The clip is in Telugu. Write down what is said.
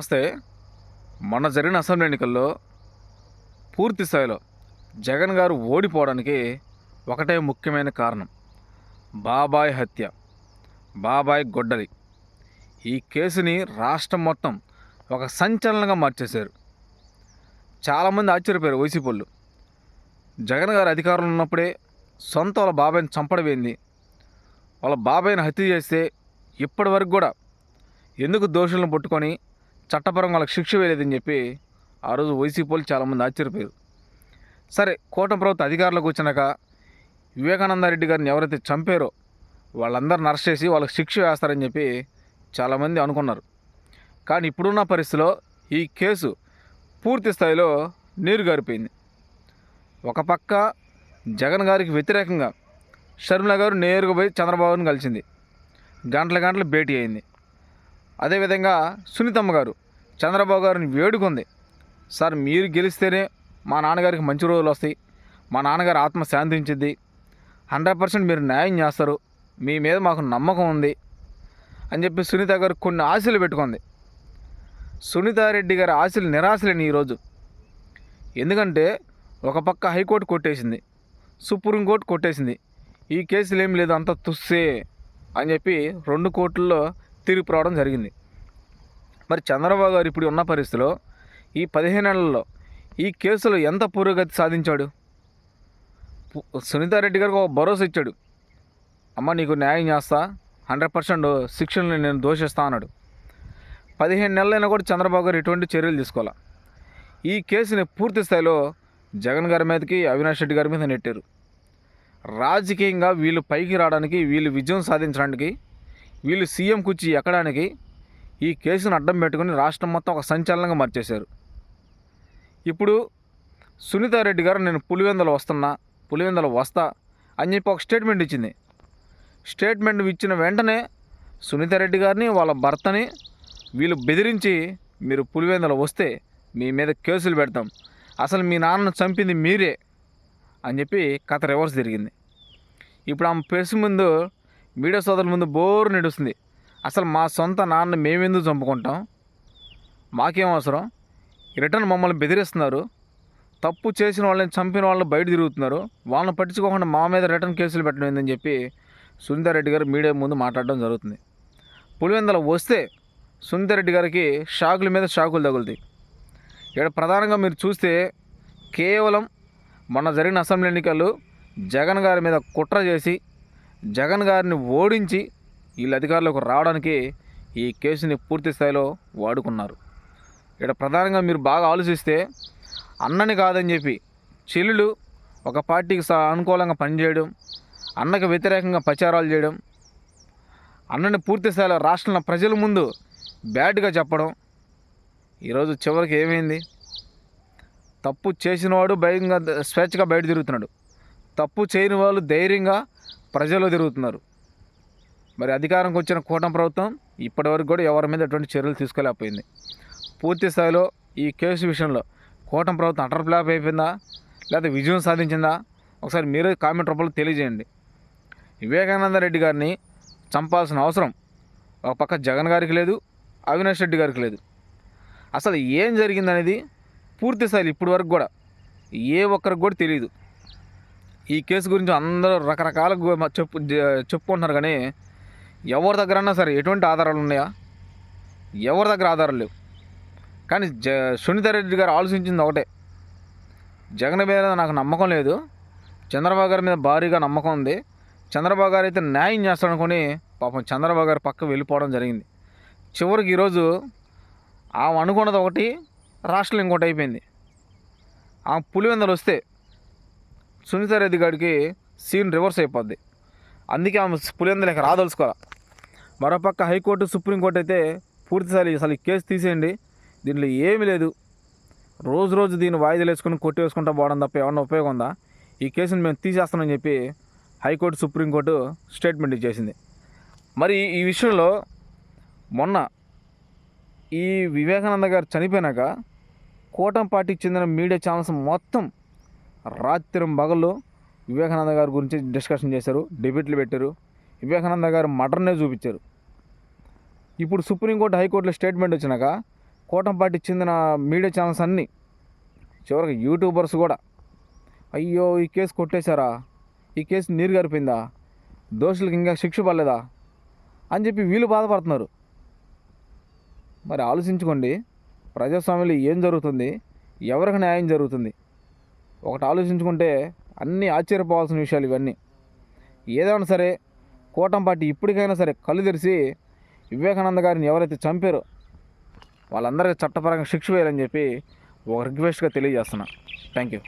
నమస్తే. మొన్న జరిగిన అసెంబ్లీ ఎన్నికల్లో పూర్తి స్థాయిలో జగన్ గారు ఓడిపోవడానికి ఒకటే ముఖ్యమైన కారణం. బాబాయ్ హత్య బాబాయ్ గొడ్డలి. ఈ కేసుని రాష్ట్రం మొత్తం ఒక సంచలనంగా మార్చేశారు. చాలామంది ఆశ్చర్యపోయారు వైసీపీలు. జగన్ గారు అధికారంలో ఉన్నప్పుడే సొంత వాళ్ళ బాబాయ్ని చంపడమైంది? వాళ్ళ బాబాయ్ని హత్య చేస్తే ఇప్పటి వరకు కూడా ఎందుకు దోషులను పట్టుకొని చట్టపరంగా వాళ్ళకి శిక్ష వేయలేదని చెప్పి ఆ రోజు వైసీపీ వాళ్ళు చాలామంది ఆశ్చర్యపోయారు. సరే కూటమి ప్రభుత్వ అధికారులకు వచ్చినాక వివేకానందరెడ్డి గారిని ఎవరైతే చంపారో వాళ్ళందరిని అరెస్ట్ చేసి వాళ్ళకి శిక్ష వేస్తారని చెప్పి చాలామంది అనుకున్నారు. కానీ ఇప్పుడున్న పరిస్థితిలో ఈ కేసు పూర్తి స్థాయిలో నీరు గారిపోయింది. ఒక పక్క జగన్ గారికి వ్యతిరేకంగా షర్మిల గారు నేరుగా పోయి చంద్రబాబును కలిసింది. గంటల గంటలు భేటీ అయింది. అదేవిధంగా సునీతమ్మ గారు చంద్రబాబు గారిని వేడుకుంది. సార్ మీరు గెలిస్తేనే మా నాన్నగారికి మంచి రోజులు వస్తాయి. మా నాన్నగారు ఆత్మ శాంతించింది హండ్రెడ్ పర్సెంట్ మీరు న్యాయం చేస్తారు. మీ మీద మాకు నమ్మకం ఉంది అని చెప్పి సునీత గారు కొన్ని ఆశలు పెట్టుకుంది. సునీతారెడ్డి గారి ఆశలు నిరాశలేని ఈరోజు ఎందుకంటే ఒక పక్క హైకోర్టు కొట్టేసింది సుప్రీంకోర్టు కొట్టేసింది. ఈ కేసులు ఏం లేదు అంత తుస్సే అని చెప్పి రెండు కోర్టుల్లో తిరిగి రావడం జరిగింది. మరి చంద్రబాబు గారు ఇప్పుడు ఉన్న పరిస్థితిలో ఈ పదిహేను నెలల్లో ఈ కేసులో ఎంత పురోగతి సాధించాడు? సునీతారెడ్డి గారికి ఒక భరోసా ఇచ్చాడు. అమ్మ నీకు న్యాయం చేస్తా హండ్రెడ్ పర్సెంట్ శిక్షణని నేను దోషిస్తా అన్నాడు. పదిహేను నెలలైనా కూడా చంద్రబాబు గారు ఎటువంటి చర్యలు తీసుకోవాలి? ఈ కేసుని పూర్తి స్థాయిలో జగన్ గారి మీదకి అవినాష్ రెడ్డి గారి మీద నెట్టారు. రాజకీయంగా వీళ్ళు పైకి రావడానికి వీళ్ళు విజయం సాధించడానికి వీళ్ళు సీఎం కుర్చీ ఎక్కడానికి ఈ కేసును అడ్డం పెట్టుకుని రాష్ట్రం మొత్తం ఒక సంచలనంగా మార్చేశారు. ఇప్పుడు సునీతారెడ్డి గారు నేను పులివెందలు వస్తున్నా పులివెందలు వస్తా అని చెప్పి ఒక స్టేట్మెంట్ ఇచ్చింది. స్టేట్మెంట్ ఇచ్చిన వెంటనే సునీతారెడ్డి గారిని వాళ్ళ భర్తని వీళ్ళు బెదిరించి మీరు పులివెందలు వస్తే మీ మీద కేసులు పెడతాం. అసలు మీ నాన్నను చంపింది మీరే అని చెప్పి కథ రివర్స్ జరిగింది. ఇప్పుడు ఆమె ప్రెస్ ముందు మీడియా సోదరుల ముందు బోరు నడుస్తుంది. అసలు మా సొంత నాన్న మేమెందుకు చంపుకుంటాం? మాకేం అవసరం? రిటర్న్ మమ్మల్ని బెదిరిస్తున్నారు. తప్పు చేసిన వాళ్ళని చంపిన వాళ్ళని బయట తిరుగుతున్నారు. వాళ్ళని పట్టించుకోకుండా మా మీద రిటర్న్ కేసులు పెట్టడం ఏందని చెప్పి సునీతారెడ్డి గారు మీడియా ముందు మాట్లాడడం జరుగుతుంది. పులివెందల వస్తే సునీతారెడ్డి గారికి షాకుల మీద షాకులు తగులుతాయి. ఇక్కడ ప్రధానంగా మీరు చూస్తే కేవలం మొన్న జరిగిన అసెంబ్లీ ఎన్నికలు జగన్ గారి మీద కుట్ర చేసి జగన్ గారిని ఓడించి వీళ్ళు అధికారులకు రావడానికి ఈ కేసుని పూర్తి స్థాయిలో వాడుకున్నారు. ఇక్కడ ప్రధానంగా మీరు బాగా ఆలోచిస్తే అన్నని కాదని చెప్పి చెల్లెలు ఒక పార్టీకి స- అనుకూలంగా పనిచేయడం అన్నకు వ్యతిరేకంగా ప్రచారాలు చేయడం అన్నని పూర్తి స్థాయిలో రాష్ట్రంలో ప్రజల ముందు బ్యాడ్గా చెప్పడం ఈరోజు చివరికి ఏమైంది? తప్పు చేసినవాడు భయంగా స్వేచ్ఛగా బయట తిరుగుతున్నాడు. తప్పు చేయని వాళ్ళు ధైర్యంగా ప్రజల్లో తిరుగుతున్నారు. మరి అధికారంకి వచ్చిన కూటమి ప్రభుత్వం ఇప్పటివరకు కూడా ఎవరి మీద ఎటువంటి చర్యలు తీసుకోలేకపోయింది. పూర్తి స్థాయిలో ఈ కేసు విషయంలో కూటమి ప్రభుత్వం అటర్ ఫ్లాప్ అయిపోయిందా? లేదా విజయం సాధించిందా? ఒకసారి మీరే కామెంట్ రూపంలో తెలియజేయండి. వివేకానంద రెడ్డి గారిని చంపాల్సిన అవసరం ఒక పక్క జగన్ గారికి లేదు అవినాష్ రెడ్డి గారికి లేదు. అసలు ఏం జరిగిందనేది పూర్తి స్థాయిలో ఇప్పటి వరకు కూడా ఏ ఒక్కరికి కూడా తెలియదు ఈ కేసు గురించి అందరూ రకరకాల చెప్పు చెప్పుకుంటున్నారు కానీ ఎవరి దగ్గరన్నా సరే ఎటువంటి ఆధారాలు ఉన్నాయా? ఎవరి దగ్గర ఆధారాలు లేవు. కానీ జ సునీతారెడ్డి గారు ఆలోచించింది ఒకటే. జగన్ మీద నాకు నమ్మకం లేదు. చంద్రబాబు గారి మీద భారీగా నమ్మకం ఉంది. చంద్రబాబు గారు అయితే న్యాయం చేస్తాడనుకొని పాపం చంద్రబాబు గారు పక్క వెళ్ళిపోవడం జరిగింది. చివరికి ఈరోజు ఆమె అనుకున్నది ఒకటి రాష్ట్రం ఇంకోటి అయిపోయింది. ఆమె పులివెందలు వస్తే సునీతారెడ్డి గారికి సీన్ రివర్స్ అయిపోద్ది. అందుకే ఆమె పులిందలేక రాదలుచుకోవాలి? మరోపక్క హైకోర్టు సుప్రీంకోర్టు అయితే పూర్తిసారి అసలు ఈ కేసు తీసేయండి. దీంట్లో ఏమీ లేదు. రోజు రోజు దీన్ని వాయిదాలు వేసుకుని కొట్టి పోవడం తప్ప ఏమన్నా ఉపయోగం ఉందా? ఈ కేసుని మేము తీసేస్తామని చెప్పి హైకోర్టు సుప్రీంకోర్టు స్టేట్మెంట్ ఇచ్చేసింది. మరి ఈ విషయంలో మొన్న ఈ వివేకానంద గారు చనిపోయినాక కూటమి పార్టీకి చెందిన మీడియా ఛానల్స్ మొత్తం రాత్రి పగలు వివేకానంద గారి గురించి డిస్కషన్ చేశారు డిబేట్లు పెట్టారు. వివేకానంద గారు మటర్నే చూపించారు. ఇప్పుడు సుప్రీంకోర్టు హైకోర్టులో స్టేట్మెంట్ వచ్చినాక కూటమి చెందిన మీడియా ఛానల్స్ అన్నీ చివరికి యూట్యూబర్స్ కూడా అయ్యో ఈ కేసు కొట్టేశారా? ఈ కేసు నీరు గరిపిందా? దోషులకు ఇంకా శిక్ష పడలేదా? అని చెప్పి వీళ్ళు బాధపడుతున్నారు. మరి ఆలోచించుకోండి ప్రజాస్వామ్యంలో ఏం జరుగుతుంది? ఎవరికి న్యాయం జరుగుతుంది? ఒకటి ఆలోచించుకుంటే అన్నీ ఆశ్చర్యపోవాల్సిన విషయాలు ఇవన్నీ. ఏదైనా సరే కూటమి పార్టీ ఇప్పటికైనా సరే కళ్ళు తెరిచి వివేకానంద గారిని ఎవరైతే చంపారో వాళ్ళందరికీ చట్టపరంగా శిక్ష వేయాలని చెప్పి ఒక రిక్వెస్ట్గా తెలియజేస్తున్నా. Thank you